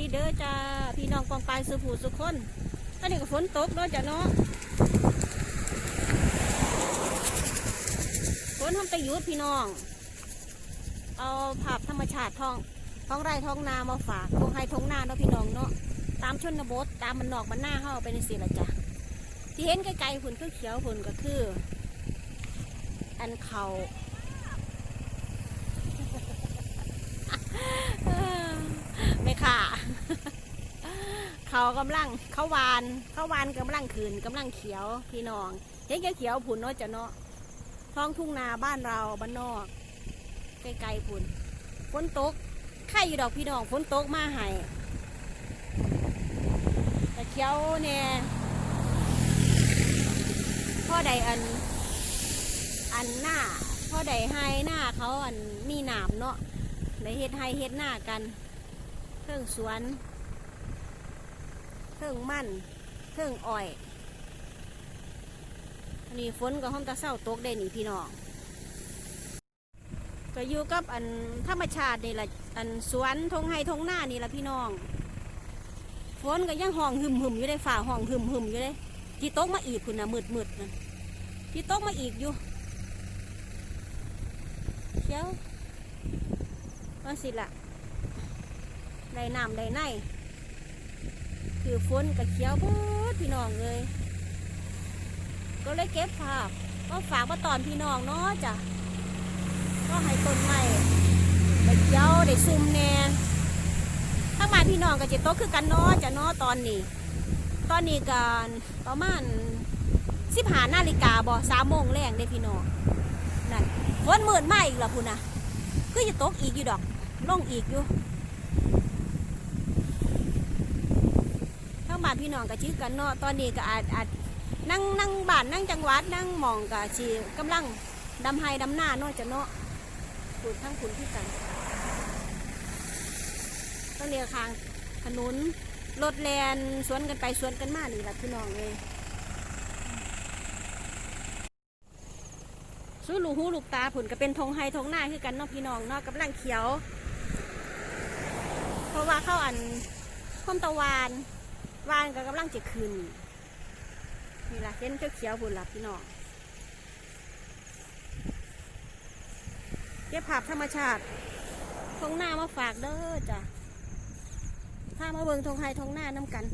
ดีเด้อจ้าพี่น้องกองปลายสุผูสุขคนตอนนี้ก็ฝนตกเนาะจ้ะเนาะฝนทำไปยุดพี่น้อง เอาภาพธรรมชาติท้องท้องไร่ท้องนามาฝากท้องไร่ท้องนาเนาะพี่น้องเนาะตามชนบทตามมันนอกมันหน้าเข้าไปในสิละจ้ะที่เห็นไกลๆฝนคือเขียวฝนก็คือ อันเขาไม่ค่ะ เขากำลังเขาวานเขาวานกำลังขืนกำลังเขียวพี่น้องเห็นแค่เขียวผุนเนาะจะเนาะท้องทุ่งนาบ้านเราบ้านนอกไกลๆผุนฝนตกไข่อยู่ดอกพี่น้องฝนตกมาให้แต่เขียวเนี่ยพ่อใดอัน อันหน้าพ่อใดให้หน้าเขาอันมีหนามเนาะได้เฮ็ดให้เฮ็ดหน้ากันเครื่องสวน เครื่องมันเครื่องอ้อยอันนี้ฝนก็ห้องตะเศร้าตกได้นี่พี่น้องก็อยู่กับอันธรรมชาตินี่แหละอันสวนทงไฮทงหน้านี่แหละพี่น้องฝนก็ยังห้องหึมหึมอยู่ได้ฝ่าห้องหึมหึมอยู่เลยที่ตกมาอีกคุณนะมืดมืดนั่นที่ตกมาอีกอยู่เชียวว่าสิละได้น้ำได้ใน คือฝนกับเขียวพูดพี่น้องเลย ก็เลยเก็บภาพก็ฝากมาตอนพี่น้องเนาะจ้ะก็ให้ต้นไม้ได้เขียวได้ซุ่มแน่ถ้ามาพี่น้องก็จะโตคือกันเนาะจ้ะเนาะตอนนี้ ตอนนี้กันประมาณสิบหานาฬิกาบ่สามโมงแรงได้พี่น้องนั่นฝนมืดมาอีกแล้วพุ่นนะคือจะตกอีกอยู่ดอกลงอีกอยู่ งบ้านพี่น้องก็ชื่อกันเนาะตอนนี้ก็อาจอาจนั่งนั่งบ้านนั่งจังหวัดนั่งมองก็ชีกำลังดำไฮดำหน้าเนาะจะเนาะขุดทั้งขุนที่กันต้องเรียกทางถนนรถแลนสวนกันไปสวนกันมานี่แหละพี่น้องเลยสู้ลูกหูลูกตาผุนก็เป็นธงไฮธงหน้าคือกันเนาะพี่น้องเนาะกำลังเขียว เพราะว่าเข้าอันพมตะวาน วานก็กำลังจะขึ้นนี่ละเห็นเขียวๆบุญลับพี่น้องเก็บภาพธรรมชาติทงหน้ามาฝากเด้อจ้ะพามาเบิงทงไฮทงหน้าน้ำกัน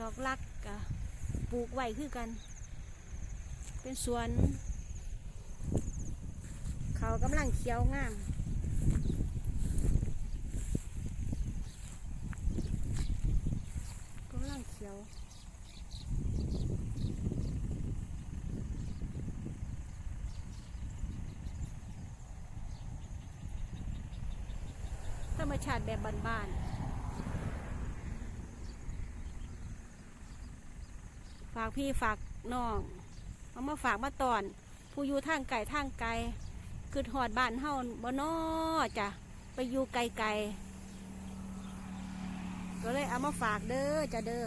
ดอกลักกะปลูกไว้คือกัน เป็นสวน เขากำลังเขียวงาม กำลังเขียว ธรรม ชาติแบบบ้านๆฝากพี่ฝากน้องเอามาฝากมาตอน ผู้อยู่ทางไก่ทางไกลคือหอดบ้านเฮาบ่นอจ้ะไปอยู่ไกลๆก็เลยเอามาฝากเด้อจ้ะเด้อ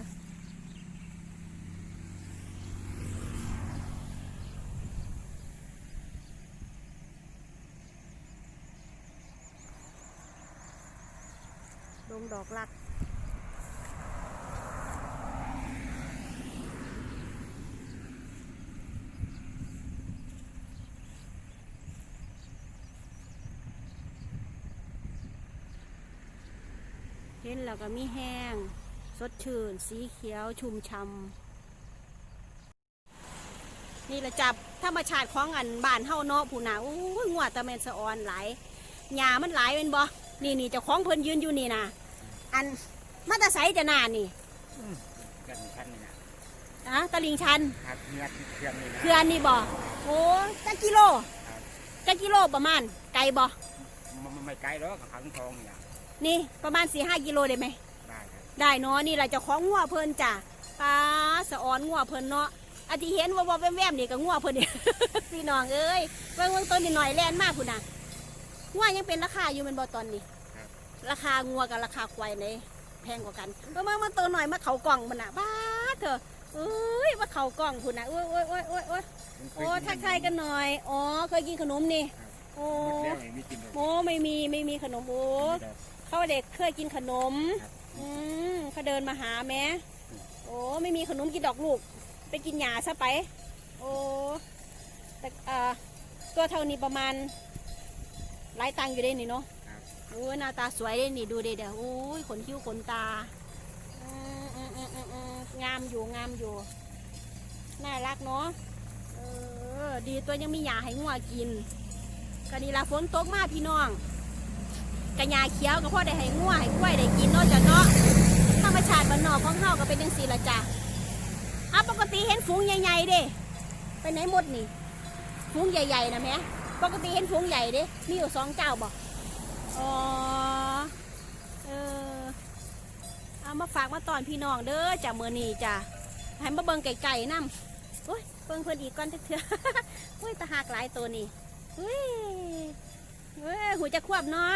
ลงดอกลักเห็นแล้วก็มีแห้ง สดชื่น สีเขียวชุ่มช่ำนี่ละจับธรรมชาติของอันบ้านเฮาเนาะผู้นาโอ้งัวตะเมนสะออนหลายหญ้ามันหลายเป็นบ่นี่นี่เจ้าของเพิ่นยืนอยู่นี่นะ อันมาตาไสจะนานี่กันชั้นนี่นะอะตะลิงชันครับเนื้อที่เครื่องนี่นะเพื่อนนี่บ่โอ้จักกิโลจักกิโลประมาณไกลบ่มันมันไม่ไกลหรอกขังทองนี่นะนี่ประมาณสี่ห้ากิโลได้ไหม ได้ครับได้เนาะนี่แหละเจ้าของงัวเพิ่นจ้ะปลาสะออนงัวเพิ่นเนาะอันที่เห็นว่าว่าแวมๆนี่ก็งัวเพิ่นนี่พี่น้องเอ้ยเบิ่งเบิ่งต้นนี่หน่อยแล่นมากพุ่นน่ะงัวยังเป็นราคาอยู่แมันบ่ตอนนี้ ราคางัวกับราคาควายไหนแพงกว่ากันเมื่อมาตัวหน่อยมาเขากล่องมันน่ะบ้าดเถอะเอ้ยมาเขากล่องพุ่นน่ะโอ้ยโอ้ยโอ้ยโอ้ยโอ้ยมันเคโอ้ยทักทายกันหน่อยอ๋อเคยกินขนมนี่โอ้หมดแล้วไม่มีกินหรอกโอ้ไม่มีไม่มีขนมโอ้ไม่ได้เขาเด็กเคยกินขนมครับอืมเขาเดินมาหาแม่โอ้ไม่มีขนมกินดอกลูก ไปกินหญ้าซะไป โอ้แต่เอ่อตัวเท่านี้ประมาณหลายตังค์อยู่ได้นี่เนาะครับ โอ้ยหน้าตาสวยได้นี่ดูเด็ดเดี๋ยวโอ้ยขนคิ้วขนตาอืมอืมอืมอืมอืมงามอยู่งามอยู่ น่ารักเนาะเออดีตัวยังมีหญ้าให้งัวกินก็นี่ละฝนตกมากพี่น้องกระหญ้าเขียวก็พอได้ให้งัวให้กล้วยได้กินเนาะจ้ะเนาะธรรมชาติบ้านนอกของเฮาก็เป็นจังซี่ละจ้ะอะปกติเห็นฝูงใหญ่ๆเด้ไปไหนหมดนี่ ฝูงใหญ่ๆนะแม่ปกติเห็นฝูงใหญ่เด้มีอยู่สองเจ้าบอ๋ อ เออ เอามาฝากมาตอนพี่น้องเด้อจ้ะมือนี้จ้ะให้มาเบิ่งไก่ๆน้ำโอ้ยเบิ่งเพิ่นอีกก่อนเถอโอ้ยตาหากหลายตัวนี่เฮ้ยเฮ้ยหูจะควบเนาะ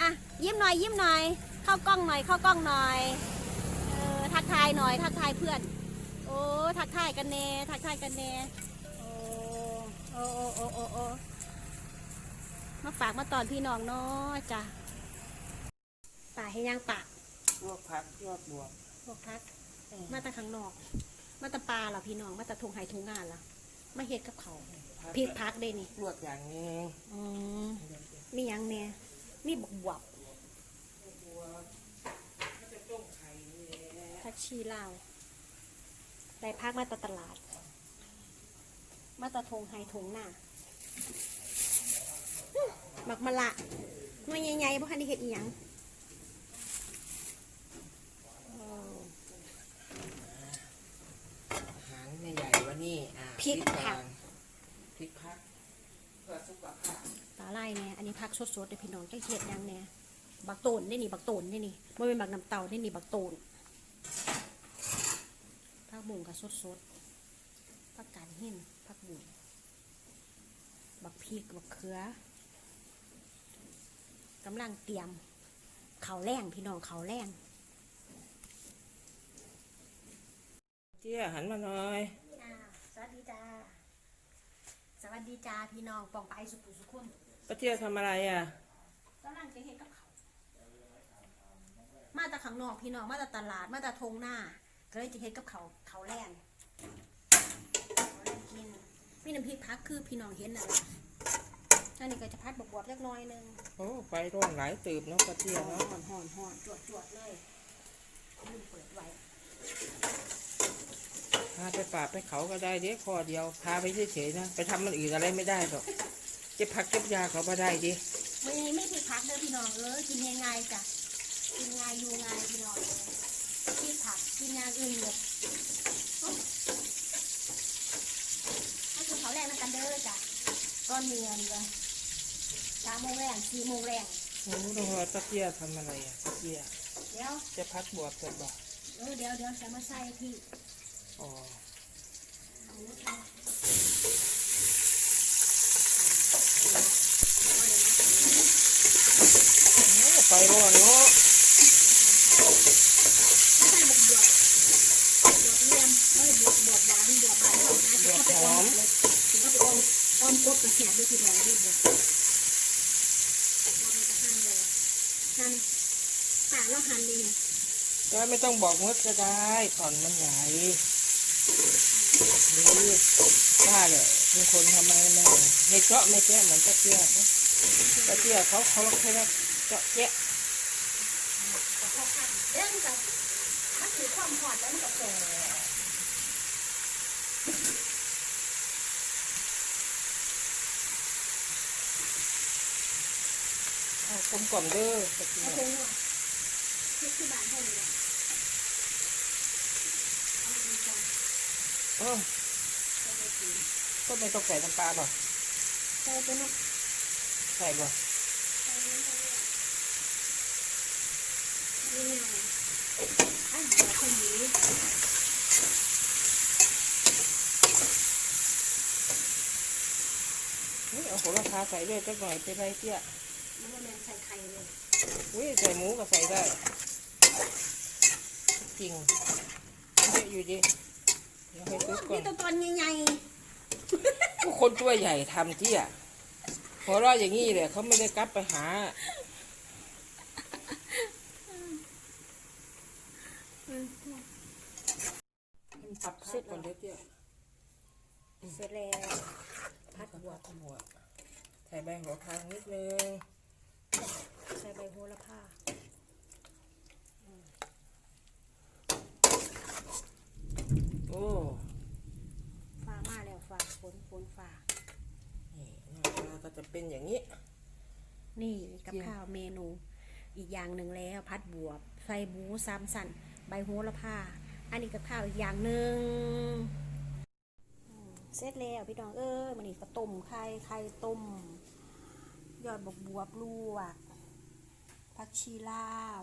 อะยิ้มหน่อยยิ้มหน่อย เข้ากล้องหน่อยเข้ากล้องหน่อยเออทักทายหน่อย ทักทายเพื่อน โอ้ทักทายกันเน่ทักทายกันเน่โอ้โอ้โอ้โอ้โอ้โอ้ มาฝากมาตอนพี่น้องเนาะจ้ะป่าให้ย่างป่าลวกผักลวกบวบพวกพัก มาแต่ข้างนอก มาแต่ปลาเหรอพี่น้อง มาแต่ทงไห้ทงงานเหรอมาเฮ็ดกับเขาวพริกพักได้นี่ลวกอย่างนี้อืมมีหยังเนี่ยมีบกบวบพักชีลาวได้พักมาแต่ตลาด มาแต่ทงไห้ทงหน้าอื้อ หมักมะละหน่วยใหญ่ๆเพราะคันได้เฮ็ดอีหยังโอ้อาหารใหญ่ๆวันนี้อ่าพริกผักพริกผักเพื่อสุขภาพปลาไล่เนี่ยอันนี้พักสดๆเด้อพี่น้องจะเฮ็ดหยังเนี่ยบักโตนได้นี่บักโตนได้นี่บ่เป็นบักน้ำเต่าได้นี่บักโตนผักบุ้งก็สดๆผักกาดหินผักบุ้งบักพริกบักเขือ กำลังเตรียมเขาวแรงพี่น้องเขาวแรงเจี๊ยหันมาหน่อยอ่าสวัสดีจ้าสวัสดีจ้าพี่น้องปองไปสุขุสุขุนป้าเจี๊ยทำอะไรอะกำลังจะเฮ็ดกับเขาวมาแต่ข้างนอกพี่น้องมาแต่ตลาดมาแต่ทงหน้า ก็เลยจะเฮ็ดกับเขาวเขาวแรงเขาวแรงกินมีน้ำพริกพักคือพี่น้องเห็นน่ะล่ะ อันนี้ก็จะพัดบวบๆเล็กน้อยหนึงโอ้ไฟร้อนหลายตืบเนาะป้าเจี๊ยห่อเนาะนห่อนห่อนจวดจวดๆเลยลืมเปิดไว้พาไปป่าไปเขาก็ได้เด้ข้อเดียวพาไปเฉยๆนะไปทำมันอื่นอะไรไม่ได้หรอกเจ็บผักเจ็บยาเขาไม่ได้ดิไม่ไม่พริกพักเด้อพี่น้องเออกินง่ายๆจ้ะกินง่ายอยู่ง่ายพี่น้องเลยพริกผักกินอย่างอื่นหมดให้กินเขาวแรงนะกันเด้อจ้ะก้อนเนียนเลย สามโมงแรงสี่โมงแรงโอ้ต้องรอป้าเจี๊ยทำอะไรอะป้าเจี๊ยเดี๋ยวจะพักบวบกันบ่เออเดี๋ยวเดี๋ยวจะมาใส่พี่อ๋อ เอาลูกเอา โอ้ไฟร้อนเนาะ ไม่ใส่บวบบวบบวบเลี่ยมไม่บวบบวบหวานบวบบานเท่านะถึงก็ไปออมเลยถึงก็ไปออมออมกบกระแสบด้วยพี่น้องด้วยบวบเราเป็นกระหันเลย หั่นป่าเราหั่นดีเนี่ยก็ไม่ต้องบอกมดก็ได้ตอนมันใหญ่นี่ป้าเนี่ยเป็นคนทำไมแม่ไม่เจาะไม่แจ๊ะเหมือนป้าเจี๊ยนะเจียบเขาเขาแค่เจาะแจ๊ะ เรื่องกับมันถือความหอดแล้วมันก็แก่ เอา กลมกล่อมเด้อป้าเจี๊ยเอาคงว่าคือที่บ้านเลยเอานเออก็ไม่ต้องใส่น้ำปลาหรอกใส่ไปนะใส่บ่ใส่เนื้อไปเลยนี่หน่อยอันเดียวคนนี้นี่เอาโหระพาใส่ด้วยจักหน่อยเป็นไรเจี๊ย มันก็แมนใส่ไข่เลยอุ้ยใส่หมูก็ใส่ได้ จริงเยอะอยู่ดิเดี๋ยวให้ซุปก่อนี่นตัวตอนใหญ่ผู้คนตัวใหญ่ทำเจี๊ยๆหัวเราะอย่างนี้เลยเขาไม่ได้กลับไปหามันปรับเสร็จก่อนเดี๋ยวเดี๋ยวเสร็จแล้วพัดบวบขมวดใส่ใบหัวพางนิดนึง ใส่ใบโหระพาโอ้ฟ้ามาแล้วฟ้าฝนฝนฟ้านี่หน้าตาก็จะเป็นอย่างนี้ นี่กับข้าวเมนู อีกอย่างหนึ่งแล้วพัดบวบใส่หมูสามสันใบโหระพาอันนี้กับข้าวอีกอย่างหนึ่งอืมเสร็จแล้วพี่น้องเอ้ยมันนี่ก็ต้มไข่ไข่ต้ม ยอดบกบวบลวกผักชีลาว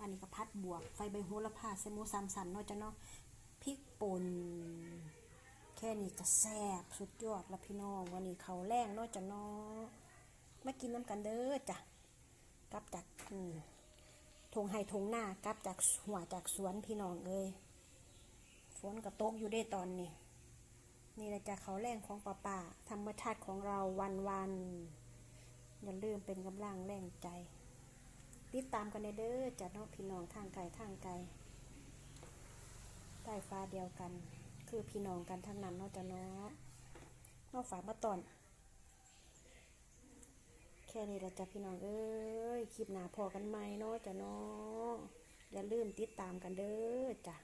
อันนี้ก็พัดบวบไฟใบโหระพาใส่หมูสามสันเนาะจ้ะเนาะพริกป่นแค่นี้ก็แซ่บสุดยอดล้วพี่น้องวันนี้เขาแรงเนาะจ้ะเนาะมากินน้ำกันเด้อจ้ะกลับจากทงไห้ทงหน้ากลับจากหัวจากสวนพี่น้องเอ้ยฝนก็ตกอยู่ได้ตอนนี้นี่แหละจ้ะเขาแรงของป่าป่าธรรมชาติของเราวันวัน อย่าลืมเป็นกำลังแรงใจ ติดตามกันเด้อจ้ะเนาะพี่น้องทางไกลทางไกลใต้ฟ้าเดียวกัน คือพี่น้องกันทั้งนั้นเนาะจ้ะเนาะนอกฝากมาตอน แค่นี้ละจ้ะพี่น้องเอ้ยคลิปหน้าพอกันไหมเนาะจ้ะเนาะอย่าลืมติดตามกันเด้อจ้ะ